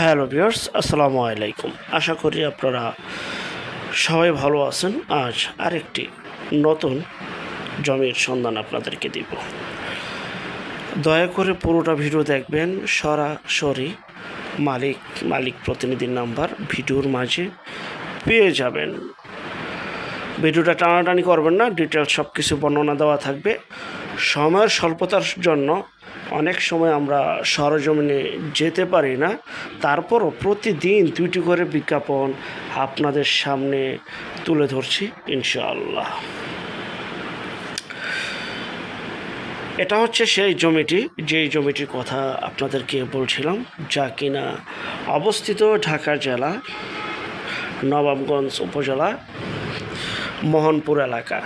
Hello viewers, আসসালামু আলাইকুম। আশা করি আপনারা সবাই ভালো আছেন। আজ আরেকটি নতুন জমির সন্ধান আপনাদেরকে দিব। দয়া করে পুরোটা ভিডিও দেখবেন। সরাসরি মালিক মালিক প্রতিনিধির নাম্বার ভিডিওর মাঝে পেয়ে যাবেন। ভিডিওটা টানাটানি করবেন না ডিটেলস সব কিছু বর্ণনা দেওয়া থাকবে। সময়ের স্বল্পতার জন্য অনেক সময় আমরা সরজমিনে যেতে পারি না। তারপরও প্রতিদিন দুইটি করে বিজ্ঞাপন আপনাদের সামনে তুলে ধরছি, ইনশাআল্লাহ। এটা হচ্ছে সেই জমিটি, যেই জমিটির কথা আপনাদেরকে বলছিলাম, যা কিনা অবস্থিত ঢাকা জেলা, নবাবগঞ্জ উপজেলা। মোহনপুর এলাকা।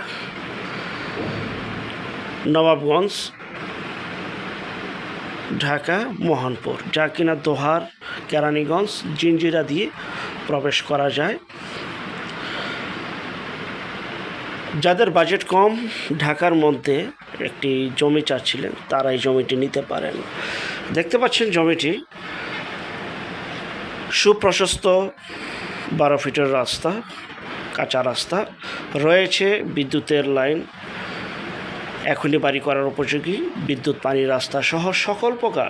নবাবগঞ্জ, ঢাকা, মোহনপুর। যা কিনা দোহার, কেরানীগঞ্জ জিঞ্জিরা দিয়ে প্রবেশ করা যায়। যাদের বাজেট কম, ঢাকার মধ্যে একটি জমি চাচ্ছিলেন তারা এই জমিটি নিতে পারেন। দেখতে পাচ্ছেন জমিটি সুপ্রশস্ত বারো ফিটের রাস্তা। কাঁচা রাস্তা। রয়েছে বিদ্যুতের লাইন, এখনই বাড়ি করার উপযোগী, বিদ্যুৎ, পানি রাস্তা সহ সকল প্রকার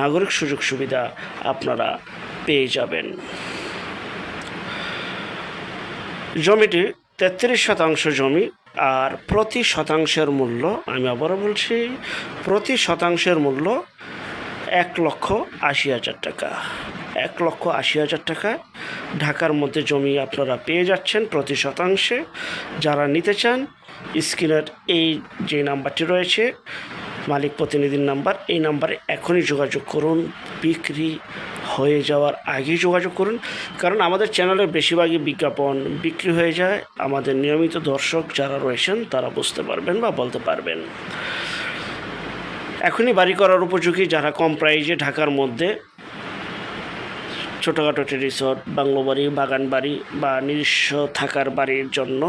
নাগরিক সুযোগ সুবিধা আপনারা পেয়ে যাবেন। জমিটি তেত্রিশ শতাংশ জমি আর প্রতি শতাংশের মূল্য, আমি আবারও বলছি, প্রতি শতাংশের মূল্য এক লক্ষ আশি হাজার টাকা। এক লক্ষ আশি হাজার টাকা ঢাকার মধ্যে জমি আপনারা পেয়ে যাচ্ছেন প্রতি শতাংশে। যারা নিতে চান, স্ক্রিনের এই যে নাম্বারটি রয়েছে, মালিক প্রতিনিধির নাম্বার, এই নাম্বারে এখনই যোগাযোগ করুন। বিক্রি হয়ে যাওয়ার আগেই যোগাযোগ করুন। কারণ আমাদের চ্যানেলের বেশিরভাগই বিজ্ঞাপন বিক্রি হয়ে যায়। আমাদের নিয়মিত দর্শক যারা রয়েছেন, তারা বুঝতে পারবেন বা বলতে পারবেন। এখনই বাড়ি করার উপযোগী যারা কম প্রাইজে ঢাকার মধ্যে ছোটোখাটো একটি রিসর্ট বাংলো বাড়ি, বাগান বাড়ি বা নিজস্ব থাকার বাড়ির জন্য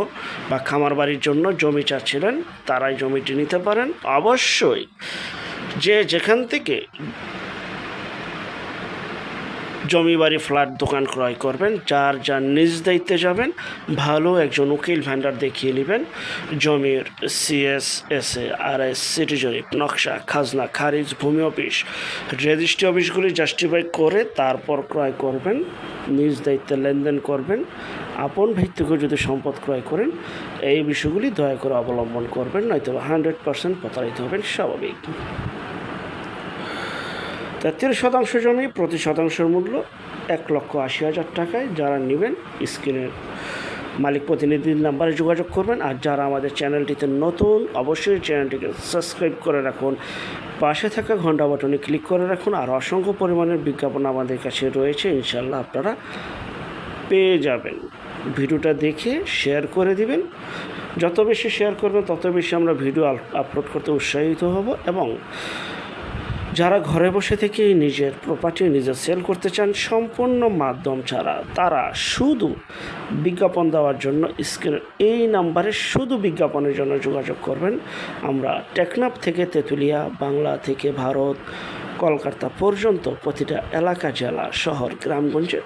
বা খামার বাড়ির জন্য জমি চাচ্ছিলেন, তারাই জমিটি নিতে পারেন। অবশ্যই যে যেখান থেকে জমি বাড়ি ফ্ল্যাট দোকান ক্রয় করবেন, যার যার নিজ দায়িত্বে যাবেন, ভালো একজন উকিল ভ্যান্ডার দেখিয়ে নেবেন, জমির CS S A R S city নকশা, খাজনা, খারিজ, ভূমি অফিস রেজিস্ট্রি অফিসগুলি জাস্টিফাই করে তারপর ক্রয় করবেন, নিজ দায়িত্বে লেনদেন করবেন, আপন ভিত্তিকে যদি সম্পদ ক্রয় করেন, এই বিষয়গুলি দয়া করে অবলম্বন করবেন নয়তো হান্ড্রেড পার্সেন্ট প্রতারিত হবেন, স্বাভাবিক। তেত্রিশ শতাংশ জমি প্রতি শতাংশের মূল্য এক লক্ষ আশি হাজার টাকায়। যারা নেবেন, স্ক্রিনের মালিক প্রতিনিধির নাম্বারে যোগাযোগ করবেন। আর যারা আমাদের চ্যানেলটিতে নতুন, অবশ্যই চ্যানেলটিকে সাবস্ক্রাইব করে রাখুন। পাশে থাকা ঘণ্টা বাটনে ক্লিক করে রাখুন। আর অসংখ্য পরিমাণের বিজ্ঞাপন আমাদের কাছে রয়েছে। ইনশাল্লাহ আপনারা পেয়ে যাবেন। ভিডিওটা দেখে শেয়ার করে দিবেন। যত বেশি শেয়ার করবেন, তত বেশি আমরা ভিডিও আপলোড করতে উৎসাহিত হব এবং যারা ঘরে বসে থেকে নিজের প্রপার্টি নিজে সেল করতে চান, সম্পূর্ণ মাধ্যম ছাড়া তারা শুধু বিজ্ঞাপন দেওয়ার জন্য স্ক্রিন এই নাম্বারে শুধু বিজ্ঞাপনের জন্য যোগাযোগ করবেন। আমরা টেকনাফ থেকে তেঁতুলিয়া, বাংলা থেকে ভারত, কলকাতা পর্যন্ত প্রতিটা এলাকা, জেলা, শহর, গ্রামগঞ্জে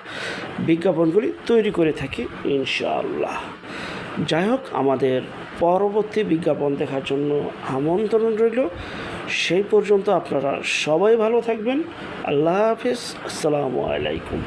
বিজ্ঞাপনগুলি তৈরি করে থাকি, ইনশাআল্লাহ। যাই হোক, আমাদের পরবর্তী বিজ্ঞাপন দেখার জন্য আমন্ত্রণ রইল। সেই পর্যন্ত আপনারা সবাই ভালো থাকবেন। আল্লাহ হাফিজ। আসসালামু আলাইকুম।